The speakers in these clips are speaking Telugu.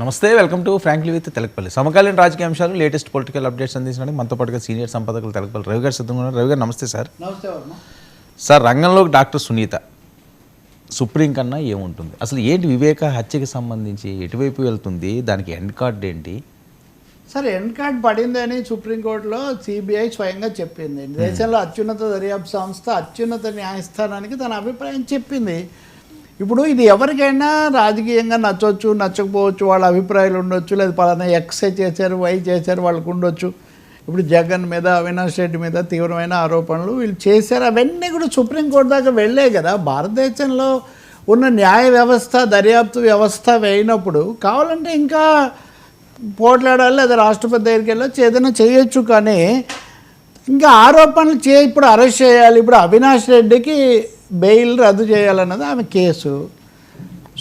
నమస్తే welcome to frankly with Telakapalli. సమకాలీన రాజకీయ అంశాలు లేటెస్ట్ పొలిటికల్ అప్డేట్స్ అందించడానికి మనతో పాటుగా సీనియర్ సంపాదకులు తెలకపల్లి రవి గారు సిద్ధంగా ఉన్నారు. రవి గారు నమస్తే సార్. నమస్తే సార్ రంగంలోకి డాక్టర్ సునీత సుప్రీం కన్నా ఏముంటుంది? అసలు ఏంటి వివేక హత్యకి సంబంధించి ఎటువైపు వెళ్తుంది? దానికి ఎండ్ కార్డ్ ఏంటి? సరే ఎండ్ కార్డ్ పడిందని సుప్రీంకోర్టులో సిబిఐ స్వయంగా చెప్పింది. దేశంలో అత్యున్నత దర్యాప్తు సంస్థ అత్యున్నత న్యాయస్థానానికి తన అభిప్రాయం చెప్పింది. ఇప్పుడు ఇది ఎవరికైనా రాజకీయంగా నచ్చవచ్చు నచ్చకపోవచ్చు వాళ్ళ అభిప్రాయాలు ఉండొచ్చు లేదా పలానా ఎక్స్ చేశారు వై చేశారు వాళ్ళకు ఉండొచ్చు. ఇప్పుడు జగన్ మీద అవినాష్ రెడ్డి మీద తీవ్రమైన ఆరోపణలు వీళ్ళు చేశారు. అవన్నీ కూడా సుప్రీంకోర్టు దాకా వెళ్ళే కదా. భారతదేశంలో ఉన్న న్యాయ వ్యవస్థ దర్యాప్తు వ్యవస్థ వేయినప్పుడు కావాలంటే ఇంకా పోట్లాడాలి లేదా రాష్ట్రపతి దగ్గరికి వెళ్ళొచ్చు ఏదైనా చేయొచ్చు. కానీ ఇంకా ఆరోపణలు చే ఇప్పుడు అరెస్ట్ చేయాలి. ఇప్పుడు అవినాష్ రెడ్డికి బెయిల్ రద్దు చేయాలన్నది ఆమె కేసు.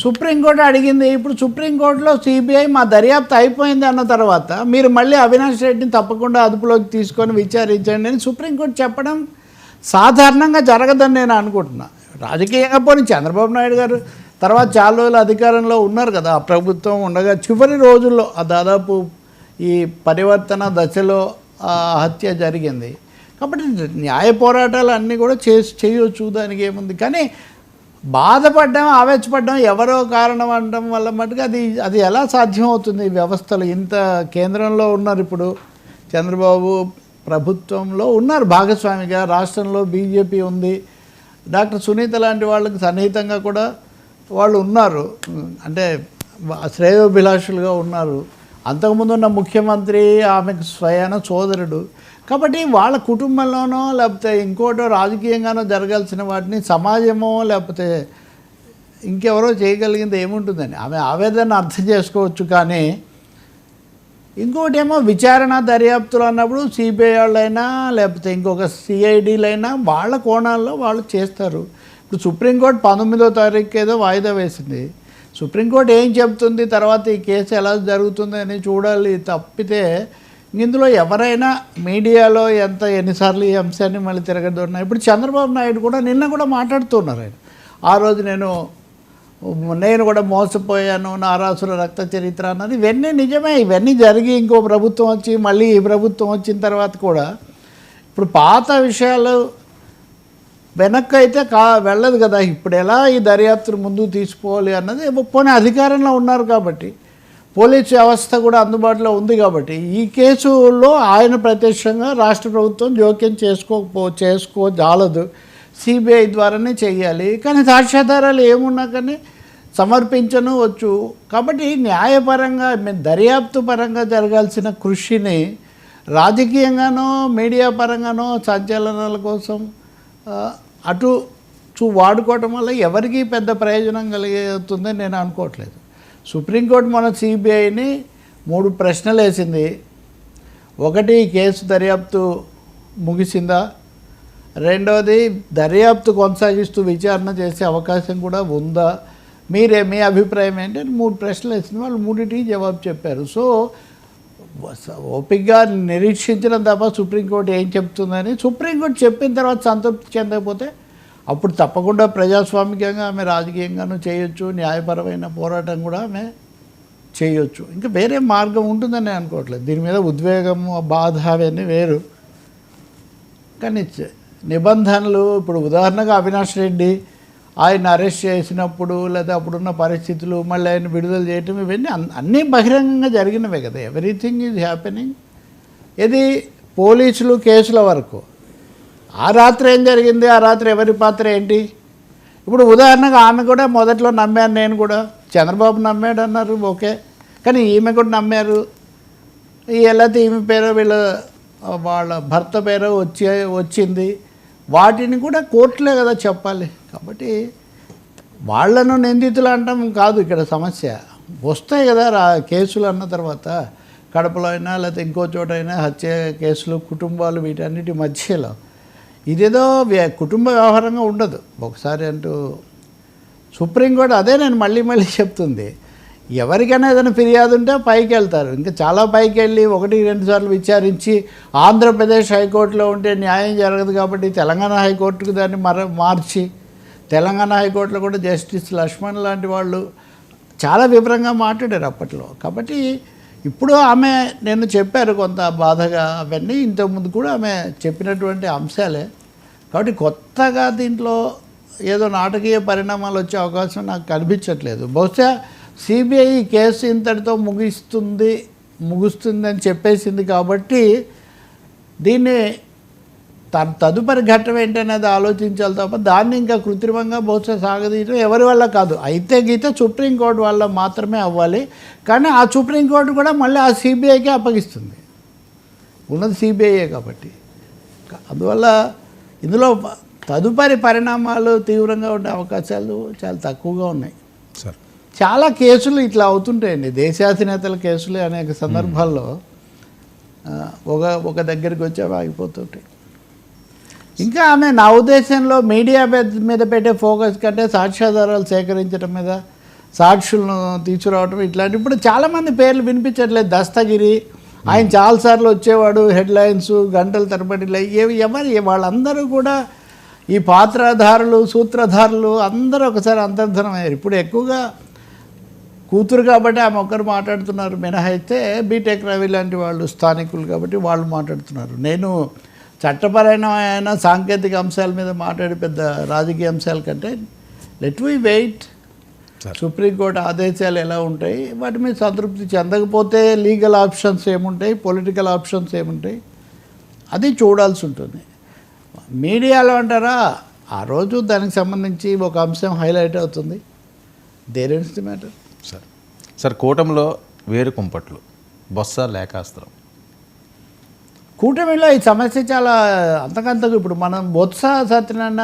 సుప్రీంకోర్టు అడిగింది ఇప్పుడు సుప్రీంకోర్టులో సిబిఐ మా దర్యాప్తు అయిపోయింది అన్న తర్వాత మీరు మళ్ళీ అవినాష్ రెడ్డిని తప్పకుండా అదుపులోకి తీసుకొని విచారించండి అని సుప్రీంకోర్టు చెప్పడం సాధారణంగా జరగదని నేను అనుకుంటున్నా. రాజకీయంగా పోనీ చంద్రబాబు నాయుడు గారు తర్వాత చాలా రోజులు అధికారంలో ఉన్నారు కదా ఆ ప్రభుత్వం ఉండగా చివరి రోజుల్లో దాదాపు ఈ పరివర్తన దశలో హత్య జరిగింది. కాబట్టి న్యాయ పోరాటాలు అన్నీ కూడా చేసి చేయొచ్చు దానికి ఏముంది. కానీ బాధపడ్డం ఆవేశపడ్డం ఎవరో కారణం అనడం వల్ల మటుకు అది అది ఎలా సాధ్యమవుతుంది? ఈ వ్యవస్థలు ఇంత కేంద్రంలో ఉన్నారు ఇప్పుడు. చంద్రబాబు ప్రభుత్వంలో ఉన్నారు భాగస్వామిగా రాష్ట్రంలో బీజేపీ ఉంది. డాక్టర్ సునీత లాంటి వాళ్ళకి సన్నిహితంగా కూడా వాళ్ళు ఉన్నారు. అంటే శ్రేయోభిలాషులుగా ఉన్నారు. అంతకుముందు ఉన్న ముఖ్యమంత్రి ఆమెకు స్వయాన సోదరుడు. కాబట్టి వాళ్ళ కుటుంబంలోనో లేకపోతే ఇంకోటో రాజకీయంగానో జరగాల్సిన వాటిని సమాజమో లేకపోతే ఇంకెవరో చేయగలిగింది ఏముంటుందని ఆమె ఆవేదన అర్థం చేసుకోవచ్చు కానీ ఇంకోటి ఏమో విచారణ దర్యాప్తులు అన్నప్పుడు సిబిఐ వాళ్ళైనా లేకపోతే ఇంకొక సిఐడిలైనా వాళ్ళ కోణాల్లో వాళ్ళు చేస్తారు. ఇప్పుడు సుప్రీంకోర్టు పంతొమ్మిదో తారీఖు ఏదో వాయిదా వేసింది. సుప్రీంకోర్టు ఏం చెప్తుంది తర్వాత ఈ కేసు ఎలా జరుగుతుంది అని చూడాలి తప్పితే ఇందులో ఎవరైనా మీడియాలో ఎంత ఎన్నిసార్లు ఈ అంశాన్ని మళ్ళీ తిరగదున్నా ఇప్పుడు చంద్రబాబు నాయుడు కూడా నిన్న కూడా మాట్లాడుతున్నారు ఆయన. ఆ రోజు నేను నేను కూడా మోసపోయాను నారాసుల రక్త చరిత్ర అన్నది ఇవన్నీ నిజమే ఇవన్నీ జరిగి ఇంకో ప్రభుత్వం వచ్చి మళ్ళీ ఈ ప్రభుత్వం వచ్చిన తర్వాత కూడా ఇప్పుడు పాత విషయాలు వెనక్కి అయితే కా వెళ్ళదు కదా. ఇప్పుడు ఎలా ఈ దర్యాప్తును ముందుకు తీసుకోవాలి అన్నది పోనీ అధికారంలో ఉన్నారు కాబట్టి పోలీస్ వ్యవస్థ కూడా అందుబాటులో ఉంది కాబట్టి ఈ కేసులో ఆయన ప్రత్యక్షంగా రాష్ట్ర ప్రభుత్వం జోక్యం చేసుకోకపో చేసుకో జాలదు. సిబిఐ ద్వారానే చేయాలి. కానీ సాక్ష్యాధారాలు ఏమున్నా కానీ సమర్పించను వచ్చు. కాబట్టి న్యాయపరంగా మీ దర్యాప్తు పరంగా జరగాల్సిన కృషిని రాజకీయంగానో మీడియా పరంగానో సంచలనాల కోసం అటు చూ వాడుకోవటం వల్ల ఎవరికీ పెద్ద ప్రయోజనం కలిగుతుందని నేను అనుకోవట్లేదు. సుప్రీంకోర్టు మన సిబిఐని మూడు ప్రశ్నలు వేసింది ఒకటి కేసు దర్యాప్తు ముగిసిందా? రెండవది దర్యాప్తు కొనసాగిస్తూ విచారణ చేసే అవకాశం కూడా ఉందా? మీరే మీ అభిప్రాయం ఏంటి? అని మూడు ప్రశ్నలు వేసింది వాళ్ళు మూడింటికి జవాబు చెప్పారు. సో వస- ఓపికగా నిరీక్షించడం తప్ప సుప్రీంకోర్టు ఏం చెప్తుందని సుప్రీంకోర్టు చెప్పిన తర్వాత సంతృప్తి చెందకపోతే అప్పుడు తప్పకుండా ప్రజాస్వామికంగా ఆమె రాజకీయంగానూ చేయొచ్చు న్యాయపరమైన పోరాటం కూడా ఆమె చేయొచ్చు. ఇంకా వేరే మార్గం ఉంటుందని నేను అనుకోవట్లేదు. దీని మీద ఉద్వేగము బాధ అవన్నీ వేరు. కానీ నిబంధనలు ఇప్పుడు ఉదాహరణగా అవినాష్ రెడ్డి ఆయన అరెస్ట్ చేసినప్పుడు లేదా అప్పుడున్న పరిస్థితులు మళ్ళీ ఆయన విడుదల చేయటం ఇవన్నీ అన్నీ బహిరంగంగా జరిగినవే కదా. ఎవ్రీథింగ్ ఈజ్ హ్యాపెనింగ్ ఇది పోలీసులు కేసుల వరకు. ఆ రాత్రి ఏం జరిగింది? ఆ రాత్రి ఎవరి పాత్ర ఏంటి? ఇప్పుడు ఉదాహరణగా ఆమె కూడా మొదట్లో నమ్మాను నేను కూడా. చంద్రబాబు నమ్మాడు అన్నారు ఓకే. కానీ ఈమె కూడా నమ్మారు. ఈ ఈమె పేరో వీళ్ళ వాళ్ళ భర్త పేరో వచ్చి వచ్చింది. వాటిని కూడా కోర్టులే కదా చెప్పాలి. కాబట్టి వాళ్ళను నిందితులు అంటాం కాదు ఇక్కడ సమస్య. వస్తాయి కదా రా కేసులు అన్న తర్వాత. కడపలో అయినా లేకపోతే ఇంకో చోట అయినా హత్య కేసులు కుటుంబాలు వీటన్నిటి మధ్యలో. ఇదేదో వ్య- కుటుంబ వ్యవహారంగా ఉండదు. ఒకసారి అంటూ సుప్రీంకోర్టు అదే నేను మళ్ళీ మళ్ళీ చెప్తుంది. ఎవరికైనా ఏదైనా ఫిర్యాదు ఉంటే పైకి వెళ్తారు ఇంకా చాలా పైకి వెళ్ళి ఒకటి రెండు సార్లు విచారించి ఆంధ్రప్రదేశ్ హైకోర్టులో ఉంటే న్యాయం జరగదు కాబట్టి తెలంగాణ హైకోర్టుకు దాన్ని మర మార్చి తెలంగాణ హైకోర్టులో కూడా జస్టిస్ లక్ష్మణ్ లాంటి వాళ్ళు చాలా వివరంగా మాట్లాడారు అప్పట్లో. కాబట్టి ఇప్పుడు ఆమె నేను చెప్పారు కొంత బాధగా అవన్నీ ఇంతకుముందు కూడా ఆమె చెప్పినటువంటి అంశాలే. కాబట్టి కొత్తగా దీంట్లో ఏదో నాటకీయ పరిణామాలు వచ్చే అవకాశం నాకు కనిపించట్లేదు. బహుశా సిబిఐ కేసు ఇంతటితో ముగిస్తుంది ముగుస్తుంది అని చెప్పేసింది కాబట్టి దీన్ని తన తదుపరి ఘట్టం ఏంటనేది ఆలోచించాలి తప్ప దాన్ని ఇంకా కృత్రిమంగా బహుశా సాగదీయడం ఎవరి వల్ల కాదు. అయితే గీతే సుప్రీంకోర్టు వల్ల మాత్రమే అవ్వాలి. కానీ ఆ సుప్రీంకోర్టు కూడా మళ్ళీ ఆ సిబిఐకే అప్పగిస్తుంది. ఉన్నది సిబిఐయే కాబట్టి. అందువల్ల ఇందులో తదుపరి పరిణామాలు తీవ్రంగా ఉండే అవకాశాలు చాలా తక్కువగా ఉన్నాయి. సార్. చాలా కేసులు ఇట్లా అవుతుంటాయండి. దేశాధినేతల కేసులు అనేక సందర్భాల్లో ఒక ఒక దగ్గరికి వచ్చి ఆగిపోతుంటాయి. ఇంకా ఆమె నా ఉద్దేశంలో మీడియా మీద- మీద పెట్టే ఫోకస్ కంటే సాక్ష్యాధారాలు సేకరించడం మీద సాక్షులను తీసుకురావడం ఇట్లాంటి ఇప్పుడు చాలామంది పేర్లు వినిపించట్లేదు. దస్తగిరి ఆయన చాలాసార్లు వచ్చేవాడు హెడ్లైన్స్ గంటల తరబడి ఏవి ఎవరు వాళ్ళందరూ కూడా ఈ పాత్రధారులు సూత్రధారులు అందరూ ఒకసారి అంతర్ధనం అయ్యారు. ఇప్పుడు ఎక్కువగా కూతురు కాబట్టి ఆమె ఒక్కరు మాట్లాడుతున్నారు. మినహైతే బీటెక్ రవి లాంటి వాళ్ళు స్థానికులు కాబట్టి వాళ్ళు మాట్లాడుతున్నారు. నేను చట్టపరమైన సాంకేతిక అంశాల మీద మాట్లాడే పెద్ద రాజకీయ అంశాల కంటే లెట్ వి వెయిట్. సుప్రీంకోర్టు ఆదేశాలు ఎలా ఉంటాయి? వాటి మీద సంతృప్తి చెందకపోతే లీగల్ ఆప్షన్స్ ఏముంటాయి? పొలిటికల్ ఆప్షన్స్ ఏముంటాయి? అది చూడాల్సి ఉంటుంది. మీడియాలో అంటారా? ఆ రోజు దానికి సంబంధించి ఒక అంశం హైలైట్ అవుతుంది. There is the matter. Sir sir కూటమిలో వేరు కుంపట్లు. బొత్స లేఖాస్త్రం. కూటమిలో ఈ సమస్య చాలా అంతకంతకు ఇప్పుడు మనం బొత్స సత్యనారాయణ